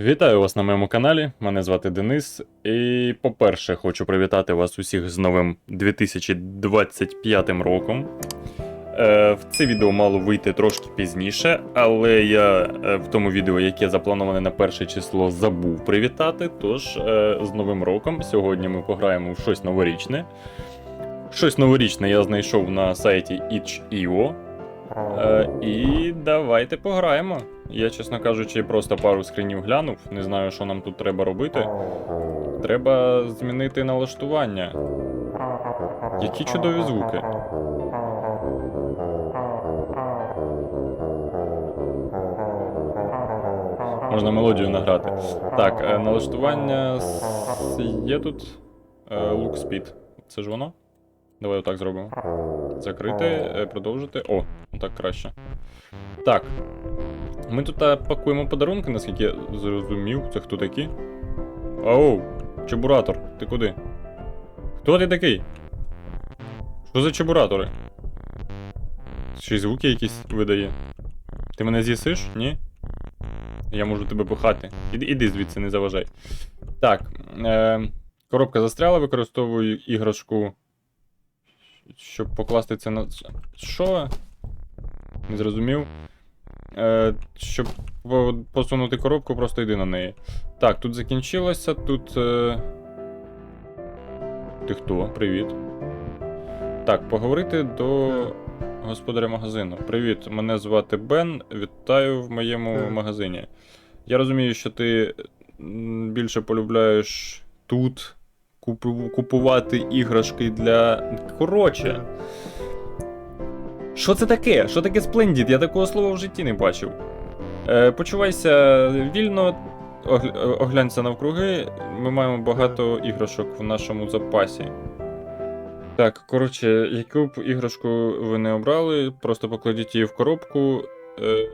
Вітаю вас на моєму каналі. Мене звати Денис. І, по-перше, хочу привітати вас усіх з новим 2025 роком. Е, в це відео мало вийти трошки пізніше, але я е, в тому відео, яке заплановане на перше число, забув привітати. Тож е, з Новим роком сьогодні ми пограємо в щось новорічне. Щось новорічне я знайшов на сайті itch.io. І давайте пограємо. Я, чесно кажучи, просто пару скринів глянув. Не знаю, що нам тут треба робити. Треба змінити налаштування. Які чудові звуки. Можна мелодію награти. Так, е, налаштування є тут. Е, Speed. Це ж воно? Давай отак зробимо. Закрити, е, продовжити. О, так краще. Так. Ми тут пакуємо подарунки, наскільки я зрозумів. Це хто такі? Оу, чебуратор, ти куди? Хто ти такий? Що за чебуратори? Ще й звуки якісь видає. Ти мене з'їсиш? Ні? Я можу тебе пихати. Іди, іди звідси, не заважай. Так. Е, коробка застряла, використовую іграшку. Щоб покласти це на. Що? Не зрозумів. Е, щоб посунути коробку, просто йди на неї. Так, тут закінчилося, тут. Е... Ти хто? Привіт. Так, поговорити до господаря магазину. Привіт, мене звати Бен. Вітаю в моєму магазині. Я розумію, що ти більше полюбляєш тут купувати іграшки для. Коротше. Що це таке? Що таке сплендід? Я такого слова в житті не бачив. Е, почувайся вільно, огля- оглянься навкруги. Ми маємо багато іграшок в нашому запасі. Так, коротше, яку б іграшку ви не обрали, просто покладіть її в коробку, е,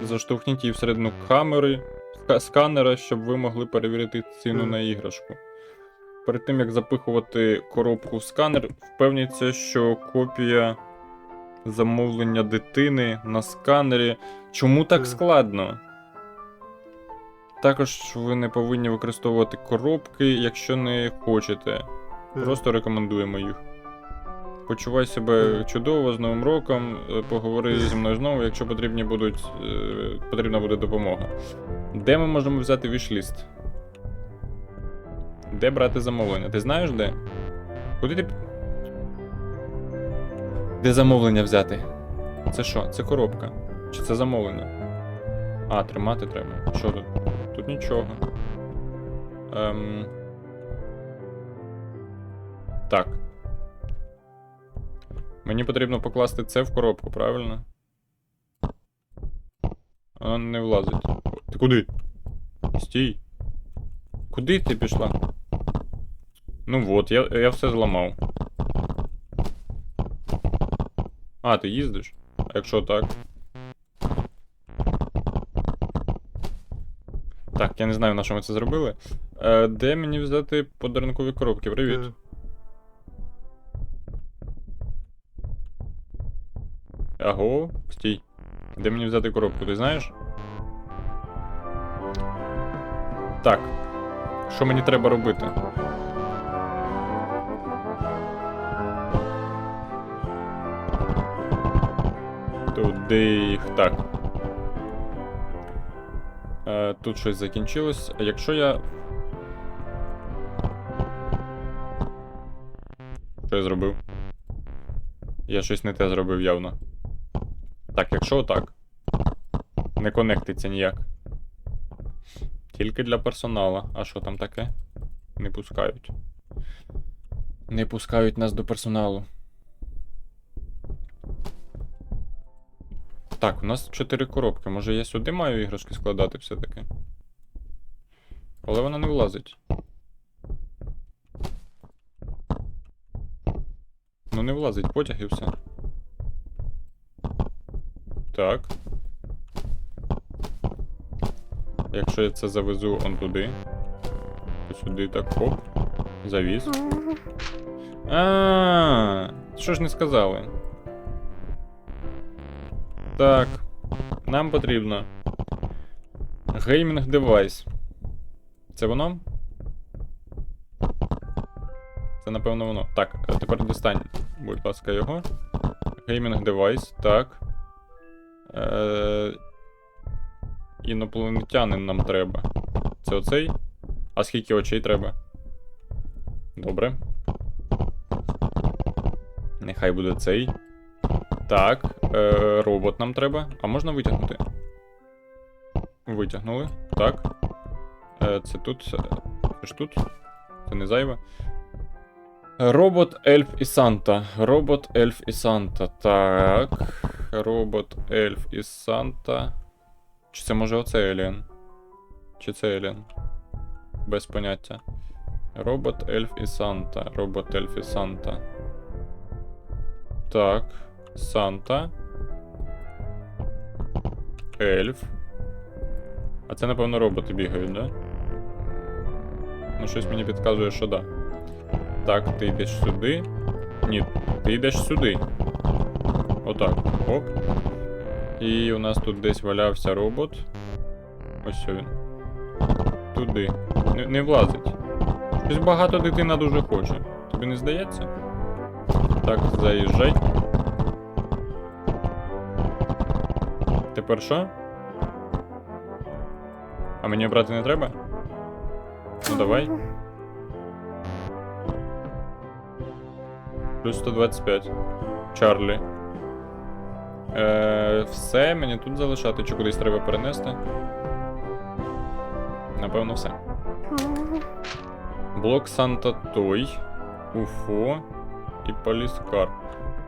заштовхніть її всередину камери, сканера, щоб ви могли перевірити ціну на іграшку. Перед тим як запихувати коробку в сканер, впевніться, що копія замовлення дитини на сканері. Чому так складно? Також ви не повинні використовувати коробки, якщо не хочете. Просто рекомендуємо їх. Почувай себе чудово з Новим роком. е, Поговори зі мною знову, якщо потрібні будуть, е, потрібна буде допомога. Де ми можемо взяти вішліст? Де брати замовлення? Ти знаєш де? Куди ти. Де замовлення взяти? Це що? Це коробка? Чи це замовлення? А, тримати треба. Що тут? Тут нічого. Ем... Так. Мені потрібно покласти це в коробку, правильно? Вона не влазить. Ти куди? Стій. Куди ти пішла? Ну от, я, я все зламав. А, ти їздиш? А якщо так? Так, я не знаю, на що ми це зробили. Е, де мені взяти подарункові коробки? Привіт. Аго, стій. Де мені взяти коробку, ти знаєш? Так. Що мені треба робити? Туди їх так. Е, тут щось закінчилось. Якщо я. Що я зробив? Я щось не те зробив явно. Так, якщо отак. Не конектиться ніяк. Тільки для персонала. А що там таке? Не пускають. Не пускають нас до персоналу. Так, у нас 4 коробки. Може я сюди маю іграшки складати все-таки? Але вона не влазить. Ну не влазить потяг і все. Так. Якщо я це завезу он туди, то сюди так хоп. Завіз. А, що ж не сказали? Так. Нам потрібно Геймінг девайс. Це воно? Це напевно воно. Так, тепер дістань, будь ласка, його. Геймінг девайс, так. Е... Інопланетянин нам треба. Це оцей? А скільки очей треба? Добре. Нехай буде цей. Так, е, робот нам треба. А можна витягнути? Витягнули. Так. Е, це тут. Це ж тут. Це не зайве. Робот, ельф і Санта. Робот, ельф і Санта. Так. Робот, ельф і Санта. Чи це може оце Еліан? Чи це Еліан? Без поняття. Робот, ельф і Санта. Робот, ельф і Санта. Так. Санта. Ельф. А це, напевно, роботи бігають, да? Ну, щось мені підказує, що да. Так, ти йдеш сюди. Ні, ти йдеш сюди. Отак. Оп. І у нас тут десь валявся робот. Ось він. Туди. Не, не влазить. Щось багато дитина дуже хоче. Тобі не здається? Так, заїжджай. Тепер що? А мені брати не треба? Ну давай. Плюс 125. Чарлі. Е, все, мені тут залишати, чи кудись треба перенести. Напевно, все. Блок Санта Той. Уфо і Поліскар.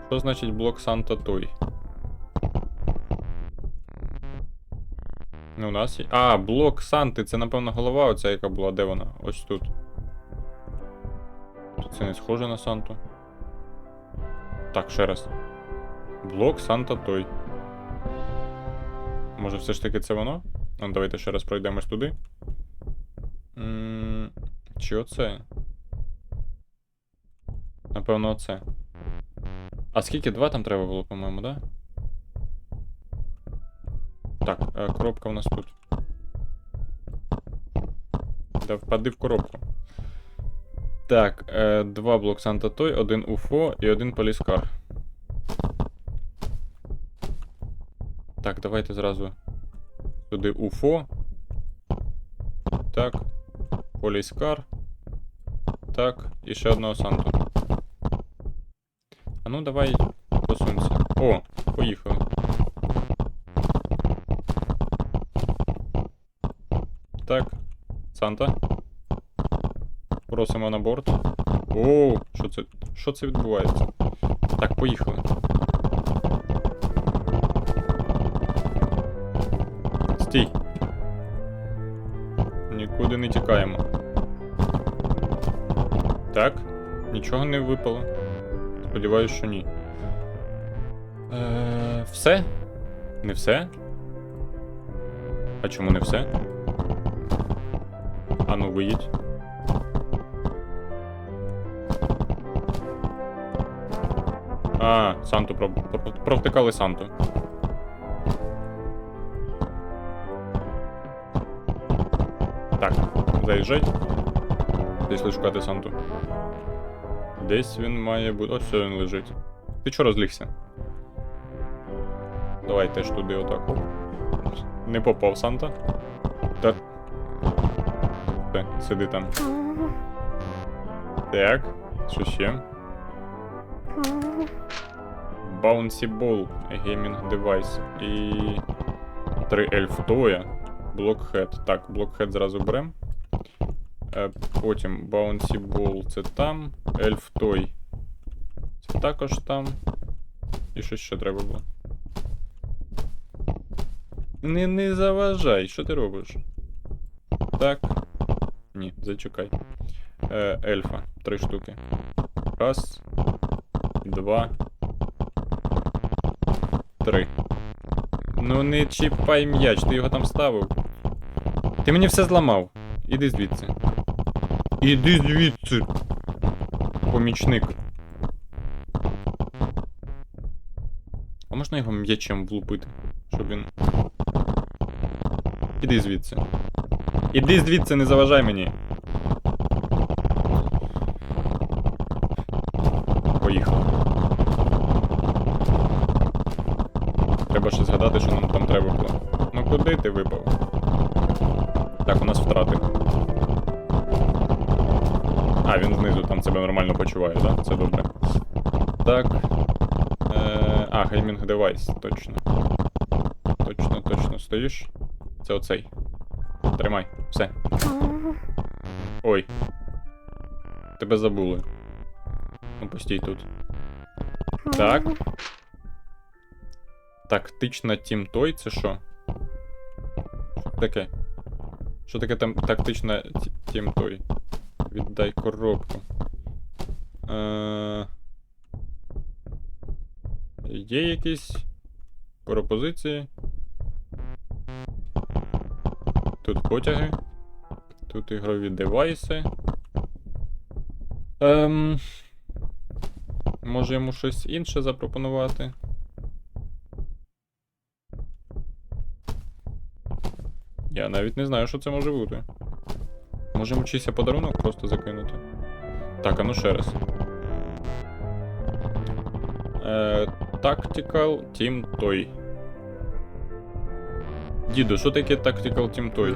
Що значить блок Санта Той? Ну, у нас є. А, блок Санти, це, напевно, голова оця, яка була, де вона? Ось тут. Це не схоже на Санту. Так, ще раз. Блок Санта Той. Може, все ж таки це воно? Ну, давайте ще раз пройдемось туди. М, Чи оце? Напевно, оце. А скільки? Два там треба було, по-моєму, да? Так, е, коробка у нас тут. Да впади в коробку. Так, е, два блок Санта Той, один Уфо і один Поліскар. Так, давайте зразу сюди Уфо. Так. Поліскар. Так, і ще одного Санту. А ну давай посунься. О, поїхали. Так, Санта. Просимо на борт. О, що це? Що це відбувається? Так, поїхали. Стій. Нікуди не тікаємо. Так, нічого не випало. Сподіваюсь, що ні. Е, все? Не все? А чому не все? А ну виїдь. А, Санту про, про, провтикали Санту. Так, заїжджай. Десь лиш шукати Санту. Десь він має бути. Ось все він лежить. Ти чого розлігся? Давай теж туди отак. Не попав Санта. Та. Сиди там. Так, що ще? Bouncy Ball, Gaming Device і 3 ельф тоя. Блокхед. Так, блокхед зразу берем. Е, потім Bouncy Ball це там. Ельф той. Це також там. І що ще треба було? Не, не заважай, що ти робиш? Так. Ні, зачекай. Е, ельфа. Три штуки. Раз. Два. Три. Ну не чіпай м'яч, ти його там ставив. Ти мені все зламав. Іди звідси. Іди звідси. Помічник. А можна його м'ячем влупити? Щоб він. Іди звідси. Іди звідси, не заважай мені. Поїхали. Треба ще згадати, що нам там треба було. Ну куди ти випав? Так, у нас втрати. А, він знизу там себе нормально почуває, так? Да? Це добре. Так. Е, а, геймінг девайс, точно. Точно, точно стоїш. Це оцей. Тримай, все. Ой. Тебе забули. Ну, постій тут. Так. Тактична тім той, це що? Таке? Що таке там тактична тім той? Віддай коробку. Е... Є якісь пропозиції? Тут потяги. Тут ігрові девайси. Ем... Може йому щось інше запропонувати? Я навіть не знаю, що це може бути. Може йому чийся подарунок просто закинути. Так, а ну ще раз. Е, Tactical Toy. Діду, що таке Tactical Team Toy?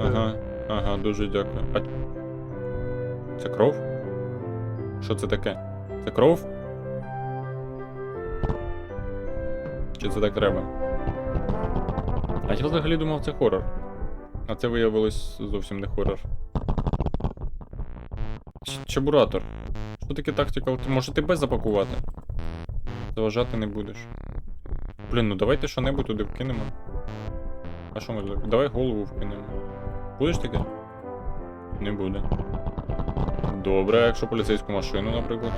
Ага, ага, дуже дякую. А... Це кров? Що це таке? Це кров? Чи це так треба? А я взагалі думав, це хорор. А це виявилось зовсім не хорор. Чебуратор. Що таке тактика? Може тебе запакувати? Заважати не будеш. Блін, ну давайте що-небудь туди вкинемо. А що ми туди? Давай голову вкинемо. Будеш таке? Не буде. Добре, якщо поліцейську машину, наприклад.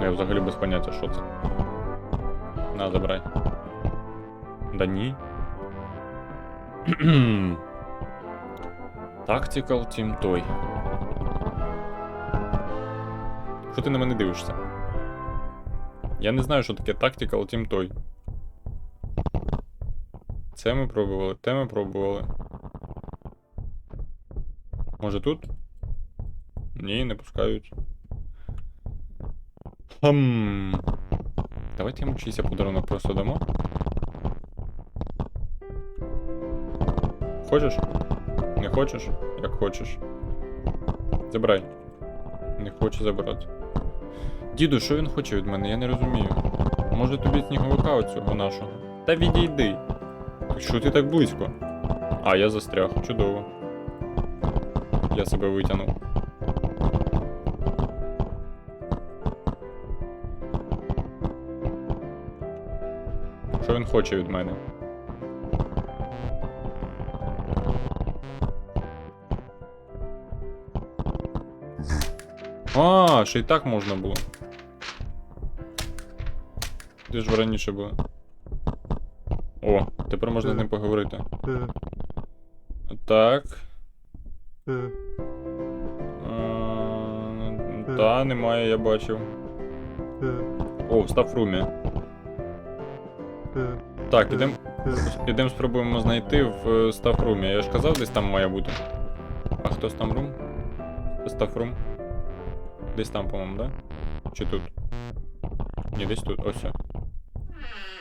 Я взагалі без поняття, що це. На, забирай. Да ні. Tactical Team Toy. Що ти на мене дивишся? Я не знаю, що таке Tactical Team Toy. Це ми пробували, те ми пробували. Може тут? Ні, не пускають. Хм. Давайте йому чийся подарунок просто дамо. Хочеш? Не хочеш? Як хочеш. Забирай. Не хоче забирати. Діду, що він хоче від мене? Я не розумію. Може тобі сніговика оцього нашого? Та відійди. Що ти так близько? А, я застряг. Чудово. Я себе витягнув. Що він хоче від мене? А, ще й так можна було. Де ж ви раніше були? О, тепер можна з ним поговорити. Так. Та, немає, я бачив. О, в стафрумі. Так, ідем, ідем спробуємо знайти в е, стафрумі. Я ж казав, десь там має бути. А хто стамрум? Стафрум? Десь там, по-моєму, да? Чи тут? Ні, десь тут. Ось.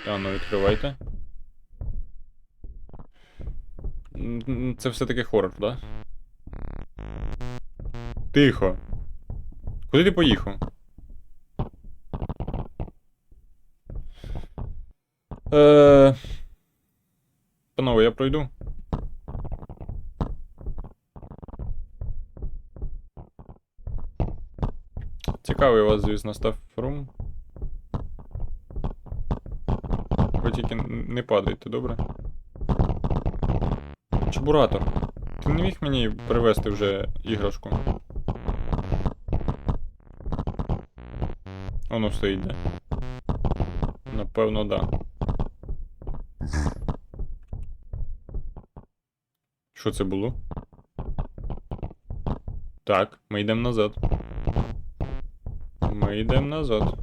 А, ну відкривайте. Це все-таки хорор, да? Тихо. Куди ти поїхав? Е... Панове, я пройду. Цікавий у вас, звісно, став рум. Ви тільки не падайте, добре? Чебуратор. Ти не міг мені привезти вже іграшку? Воно стоїть де. Напевно, да. Що це було? Так, ми йдемо назад. Ми йдемо назад.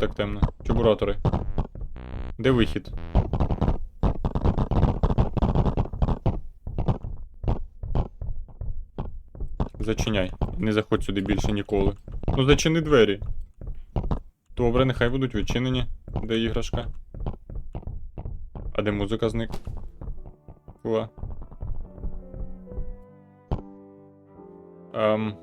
Так темно? Чубуратори. Де вихід? Зачиняй. Не заходь сюди більше ніколи. Ну зачини двері. Добре, нехай будуть відчинені. Де іграшка? А де музика зник? Ем.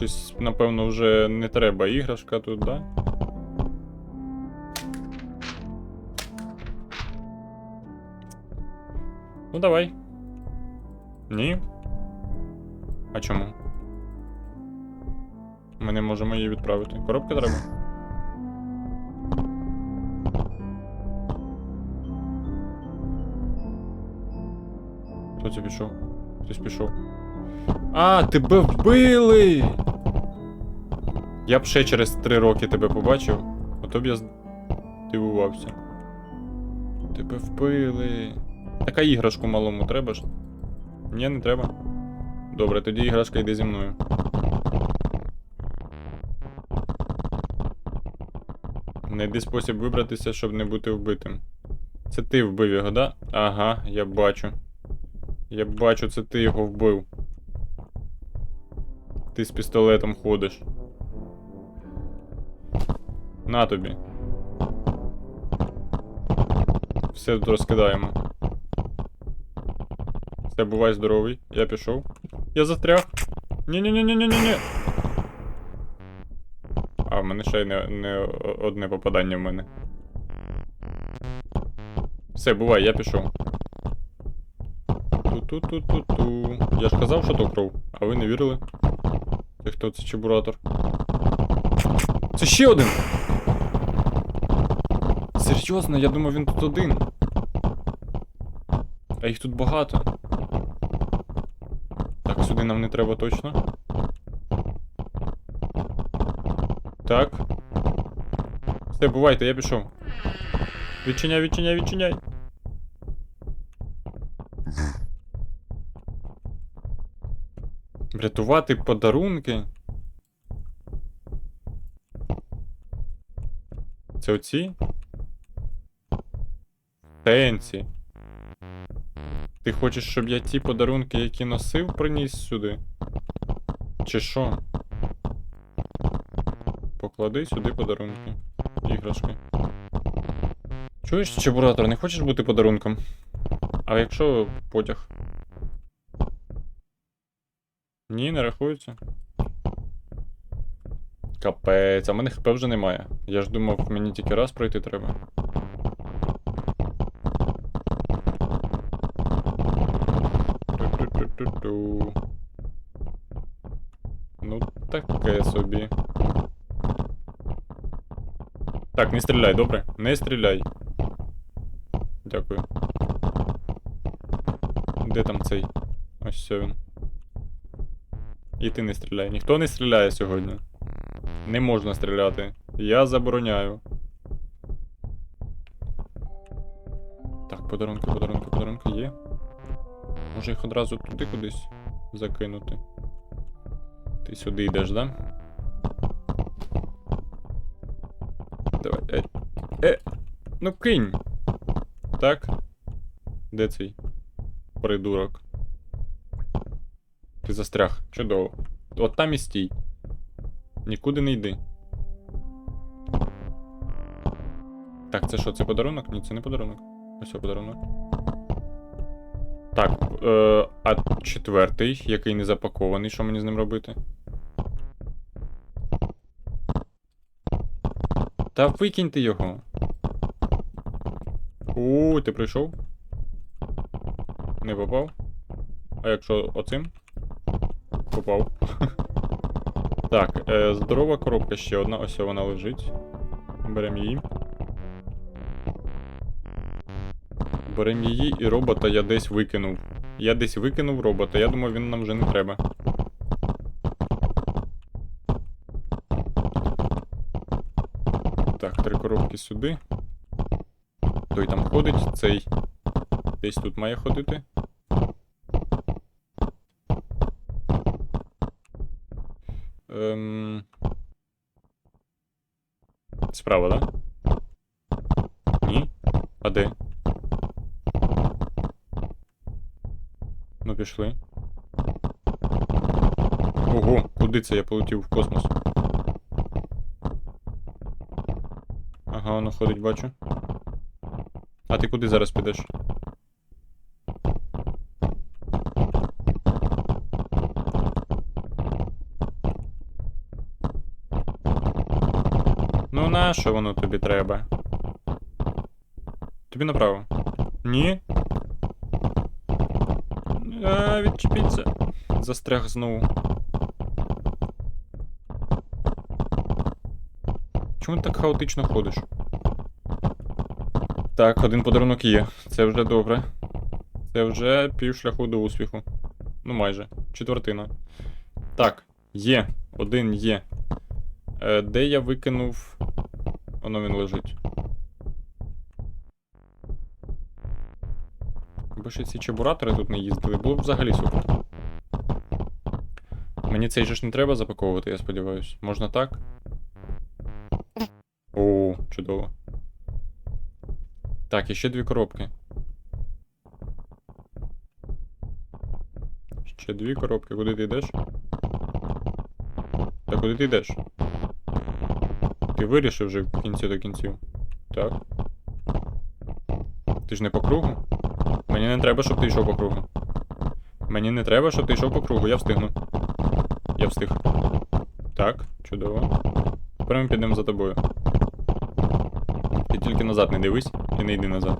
Щось, напевно, вже не треба іграшка тут, да? Ну давай. Ні. А чому? Ми не можемо її відправити. Коробка треба. Хто це пішов? Хтось пішов. А, тебе вбили! Я б ще через три роки тебе побачив, а то б я здивувався. Тебе вбили. Така іграшку малому треба ж? Ні, не треба. Добре, тоді іграшка йде зі мною. Найди спосіб вибратися, щоб не бути вбитим. Це ти вбив його, да? Ага, я бачу. Я бачу, це ти його вбив. Ти з пістолетом ходиш. На тобі. Все тут розкидаємо. Все, бувай здоровий. Я пішов. Я застряг. Ні-ні-ні-ні-ні-ні. А, в мене ще й не, не одне попадання в мене. Все, бувай, я пішов. Ту-ту-ту-ту-ту. Я ж казав, що то кров, а ви не вірили? Це хто це чебуратор? Це ще один! Серйозно, я думав він тут один. А їх тут багато. Так, сюди нам не треба точно. Так. Все, бувайте, я пішов. Відчиняй, відчиняй, відчиняй. Врятувати подарунки. Це оці? Тенці. Ти хочеш, щоб я ті подарунки, які носив, приніс сюди? Чи що? Поклади сюди подарунки. Іграшки. Чуєш, чебуратор, не хочеш бути подарунком? А якщо потяг? Ні, не рахується. Капець, а мене хп вже немає. Я ж думав, мені тільки раз пройти треба. Ту-ту-ту-ту-ту. Ну, таке собі. Так, не стріляй, добре? Не стріляй. Дякую. Де там цей? Ось все він. І ти не стріляй. Ніхто не стріляє сьогодні. Не можна стріляти. Я забороняю. Так, подарунки, подарунки, подарунки є. Може їх одразу туди кудись закинути. Ти сюди йдеш, да? Давай. Е. Е. Ну кинь. Так. Де цей? Придурок. Ти застряг. Чудово. От там і стій. Нікуди не йди. Так, це що, це подарунок? Ні, це не подарунок. Ось подарунок. Так, е, а четвертий, який не запакований, що мені з ним робити? Та викиньте його. У, ти прийшов? Не попав? А якщо оцим? Попав. так, е, здорова коробка ще одна, ось вона лежить. Беремо її. Беремо її і робота я десь викинув. Я десь викинув робота, я думаю, він нам вже не треба. Так, три коробки сюди. Той там ходить, цей десь тут має ходити. Ем... Справа, да? Ні? А де? Ну. Ого, куди це я полетів в космос? Ага, воно ходить, бачу. А ти куди зараз підеш? Ну на що воно тобі треба? Тобі направо. Ні? А, відчепіться. Застряг знову. Чому ти так хаотично ходиш? Так, один подарунок є. Це вже добре. Це вже пів шляху до успіху. Ну, майже. Четвертина. Так, є. Один є. Е, де я викинув. Воно він лежить. Якби ці чебуратори тут не їздили, було б взагалі супер. Мені цей же ж не треба запаковувати, я сподіваюся. Можна так? О, чудово. Так, і ще дві коробки. Ще дві коробки. Куди ти йдеш? Та куди ти йдеш? Ти вирішив вже в кінці до кінців. Так. Ти ж не по кругу? Мені не треба, щоб ти йшов по кругу. Мені не треба, щоб ти йшов по кругу, я встигну. Я встиг. Так, чудово. Ми підемо за тобою. Ти тільки назад не дивись і не йди назад.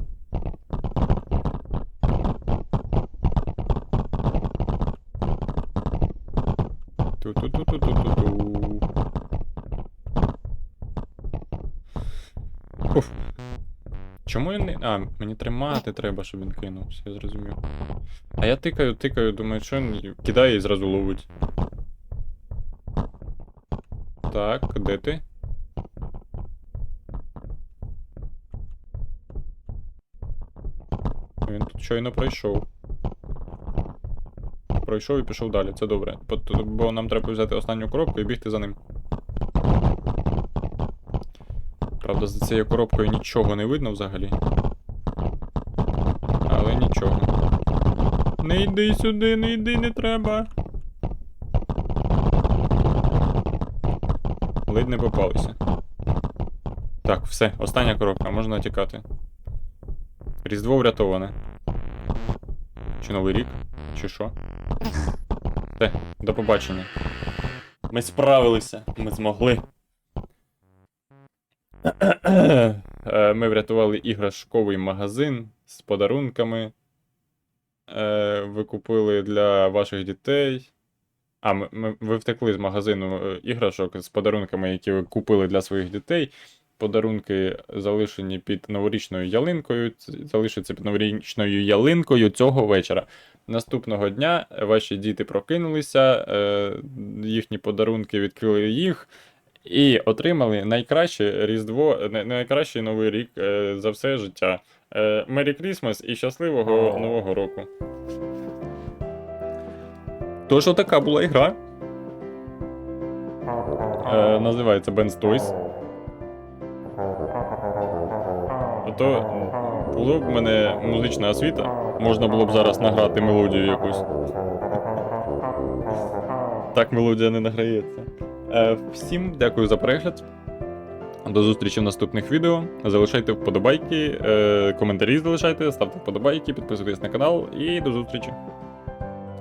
Ту-ту-ту-ту-ту-ту. Чому він не. А, мені тримати треба, щоб він кинув, все я зрозумів. А я тикаю, тикаю, думаю, що він кидає і зразу ловить. Так, де ти? Він тут щойно пройшов. Пройшов і пішов далі, це добре. Бо нам треба взяти останню коробку і бігти за ним. Правда, за цією коробкою нічого не видно взагалі. Але нічого. Не йди сюди, не йди, не треба. Ледь не попалися. Так, все, остання коробка, можна тікати. Різдво врятоване. Чи Новий рік? Чи що? Все, до побачення. Ми справилися, ми змогли. Е, Ми врятували іграшковий магазин з подарунками. Е, Ви купили для ваших дітей. А, ми, ви втекли з магазину е, іграшок з подарунками, які ви купили для своїх дітей. Подарунки залишені під новорічною ялинкою. Залишаться під новорічною ялинкою цього вечора. Наступного дня ваші діти прокинулися, їхні подарунки відкрили їх. І отримали найкраще Різдво, найкращий новий рік е, за все життя. Мері Крісмас і щасливого Нового року. Тож отака була ігра. Е, називається Ben's Toys. Ото м, було б в мене музична освіта. Можна було б зараз награти мелодію якусь. Так мелодія не награється. Е, всім дякую за перегляд. До зустрічі в наступних відео. Залишайте вподобайки, е, коментарі залишайте, ставте вподобайки, підписуйтесь на канал і до зустрічі.